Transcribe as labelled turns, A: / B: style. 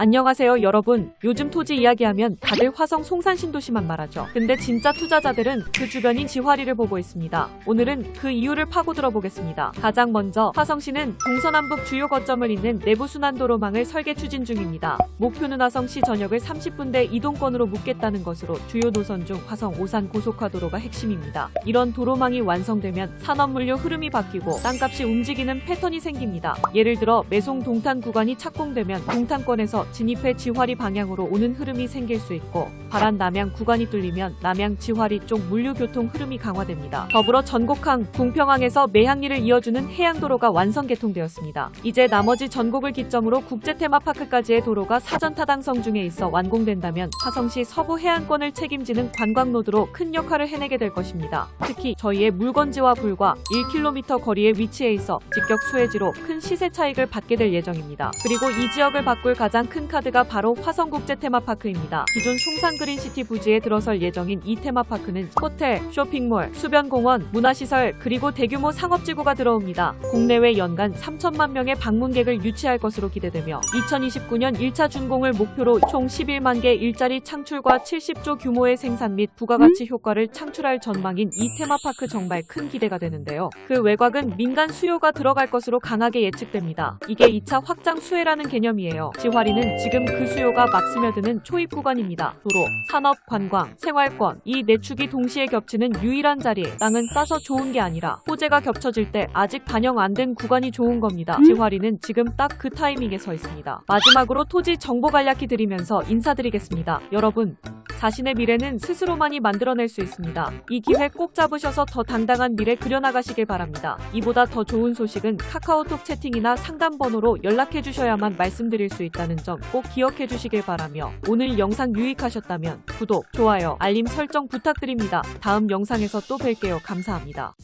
A: 안녕하세요 여러분. 요즘 토지 이야기하면 다들 화성 송산 신도시만 말하죠. 근데 진짜 투자자들은 그 주변인 지화리를 보고 있습니다. 오늘은 그 이유를 파고들어 보겠습니다. 가장 먼저 화성시는 동서남북 주요 거점을 잇는 내부순환도로망을 설계 추진 중입니다. 목표는 화성시 전역을 30분대 이동권으로 묶겠다는 것으로 주요 노선 중 화성 오산 고속화도로가 핵심입니다. 이런 도로망이 완성되면 산업물류 흐름이 바뀌고 땅값이 움직이는 패턴이 생깁니다. 예를 들어 매송 동탄 구간이 착공되면 동탄권에서 진입해 지화리 방향으로 오는 흐름이 생길 수 있고 바란 남양 구간이 뚫리면 남양 지화리 쪽 물류 교통 흐름이 강화됩니다. 더불어 전곡항, 궁평항에서 매항리를 이어주는 해양도로가 완성 개통되었습니다. 이제 나머지 전곡을 기점으로 국제 테마파크까지의 도로가 사전 타당성 중에 있어 완공된다면 화성시 서부 해안권을 책임지는 관광노드로 큰 역할을 해내게 될 것입니다. 특히 저희의 물건지와 불과 1km 거리에 위치해 있어 직격 수혜지로 큰 시세 차익을 받게 될 예정입니다. 그리고 이 지역을 바꿀 가장 큰 카드가 바로 화성국제 테마파크입니다. 기존 송산 그린시티 부지에 들어설 예정인 이 테마파크는 호텔, 쇼핑몰, 수변공원, 문화시설 그리고 대규모 상업지구가 들어옵니다. 국내외 연간 3천만 명의 방문객을 유치할 것으로 기대되며 2029년 1차 준공을 목표로 총 11만 개 일자리 창출과 70조 규모의 생산 및 부가가치 효과를 창출할 전망인 이 테마파크 정말 큰 기대가 되는데요. 그 외곽은 민간 수요가 들어갈 것으로 강하게 예측됩니다. 이게 2차 확장 수혜라는 개념이에요. 지화리는 지금 그 수요가 막 스며드는 초입 구간입니다. 도로, 산업, 관광, 생활권 이 네 축이 동시에 겹치는 유일한 자리. 땅은 싸서 좋은 게 아니라 호재가 겹쳐질 때 아직 반영 안 된 구간이 좋은 겁니다. 지화리는 지금 딱 그 타이밍에 서 있습니다. 마지막으로 토지 정보 간략히 드리면서 인사드리겠습니다. 여러분, 자신의 미래는 스스로만이 만들어낼 수 있습니다. 이 기회 꼭 잡으셔서 더 당당한 미래 그려나가시길 바랍니다. 이보다 더 좋은 소식은 카카오톡 채팅이나 상담 번호로 연락해 주셔야만 말씀드릴 수 있다는 점 꼭 기억해 주시길 바라며 오늘 영상 유익하셨다면 구독, 좋아요, 알림 설정 부탁드립니다. 다음 영상에서 또 뵐게요. 감사합니다.